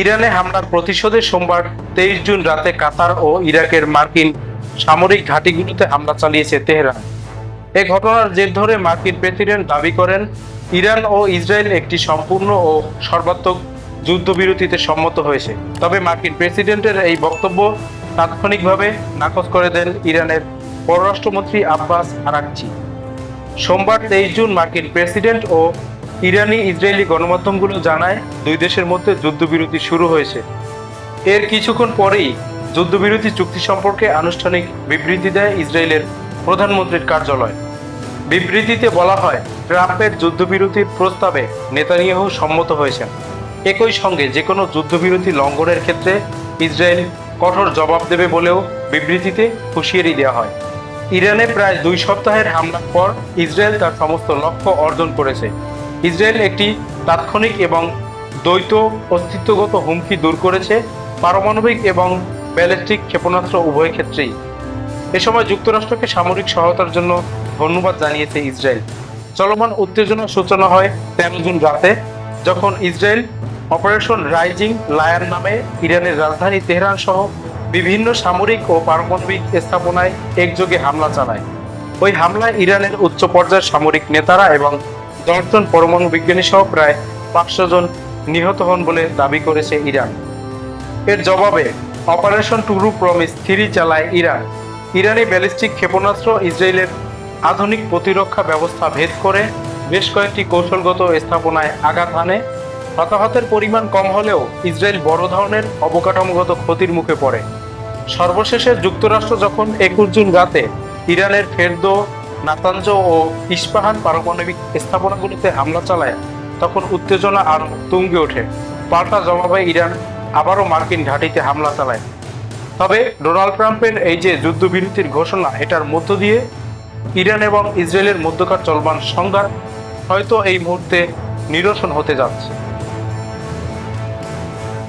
ইরানে হামলার প্রতিশোধে সোমবার তেইশ জুন রাতে কাতার ও ইরাকের মার্কিন সামরিক ঘাঁটিগুলোতে হামলা চালিয়েছে তেহরান। এ ঘটনার জের ধরে মার্কিন প্রেসিডেন্ট দাবি করেন, ইরান ও ইসরায়েল একটি সম্পূর্ণ ও সর্বাত্মক যুদ্ধবিরতিতে সম্মত হয়েছে। তবে মার্কিন প্রেসিডেন্টের এই বক্তব্য তাৎক্ষণিকভাবে নাকচ করে দেন ইরানের পররাষ্ট্রমন্ত্রী আব্বাস আরাকচি। সোমবার তেইশ জুন মার্কিন প্রেসিডেন্ট ও ইরানি ইসরায়েলি গণমাধ্যমগুলো জানায় দুই দেশের মধ্যে যুদ্ধবিরতি শুরু হয়েছে। এর কিছুক্ষণ পরেই যুদ্ধবিরতি চুক্তি সম্পর্কে আনুষ্ঠানিক বিবৃতি দেয় ইসরায়েলের প্রধানমন্ত্রীর কার্যালয়। বিবৃতিতে বলা হয়, ট্রাম্পের যুদ্ধবিরতির প্রস্তাবে নেতানিয়াহু সম্মত হয়েছেন। একই সঙ্গে যে কোনো যুদ্ধবিরতি লঙ্ঘনের ক্ষেত্রে ইসরায়েল কঠোর জবাব দেবে বলেও বিবৃতিতে হুঁশিয়ারি দেওয়া হয়। ইরানে প্রায় দুই সপ্তাহের হামলার পর ইসরায়েল তার সমস্ত লক্ষ্য অর্জন করেছে। ইসরায়েল একটি তাৎক্ষণিক এবং দ্বৈত অস্তিত্বগত হুমকি দূর করেছে পারমাণবিক এবং ব্যালিস্টিক ক্ষেপণাস্ত্র উভয় ক্ষেত্রেই। এ সময় যুক্তরাষ্ট্রকে সামরিক সহায়তার জন্য ধন্যবাদ জানিয়েছে ইসরায়েল। চলমান উত্তেজনার সূচনা হয় তেরো জুন রাতে, যখন ইসরায়েল অপারেশন রাইজিং লায়ন নামে ইরানের রাজধানী তেহরান সহ বিভিন্ন সামরিক ও পারমাণবিক স্থাপনায় একযোগে হামলা চালায়। ওই হামলায় ইরানের উচ্চ পর্যায়ের সামরিক নেতারা এবং দশজন পরমাণু বিজ্ঞানী সহ প্রায় পাঁচশো জন নিহত হন বলে দাবি করেছে ইরান। এর জবাবে, অপারেশন টুরু প্রমিস থ্রি চালায় ইরান। ইরানি ব্যালিস্টিক ক্ষেপণাস্ত্র ইসরায়েলের আধুনিক প্রতিরক্ষা ব্যবস্থা ভেদ করে বেশ কয়েকটি কৌশলগত স্থাপনায় আঘাত আনে হতাহতের পরিমাণ কম হলেও ইসরায়েল বড় ধরনের অবকাঠামোগত ক্ষতির মুখে পড়ে। সর্বশেষে যুক্তরাষ্ট্র যখন একুশ জুন রাতে ইরানের ফেরদো নাতাঞ্জ ও ইস্পাহান পারমাণবিক স্থাপনাগুলোতে হামলা চালায়, তখন উত্তেজনা আরও তুঙ্গে ওঠে। পাল্টা জবাবে ইরান আবারও মার্কিন ঘাঁটিতে হামলা চালায়। তবে ডোনাল্ড ট্রাম্পের এই যে যুদ্ধবিরতির ঘোষণা, এটার মধ্য দিয়ে ইরান এবং ইসরায়েলের মধ্যকার চলমান সংঘাত হয়তো এই মুহূর্তে নিরসন হতে যাচ্ছে।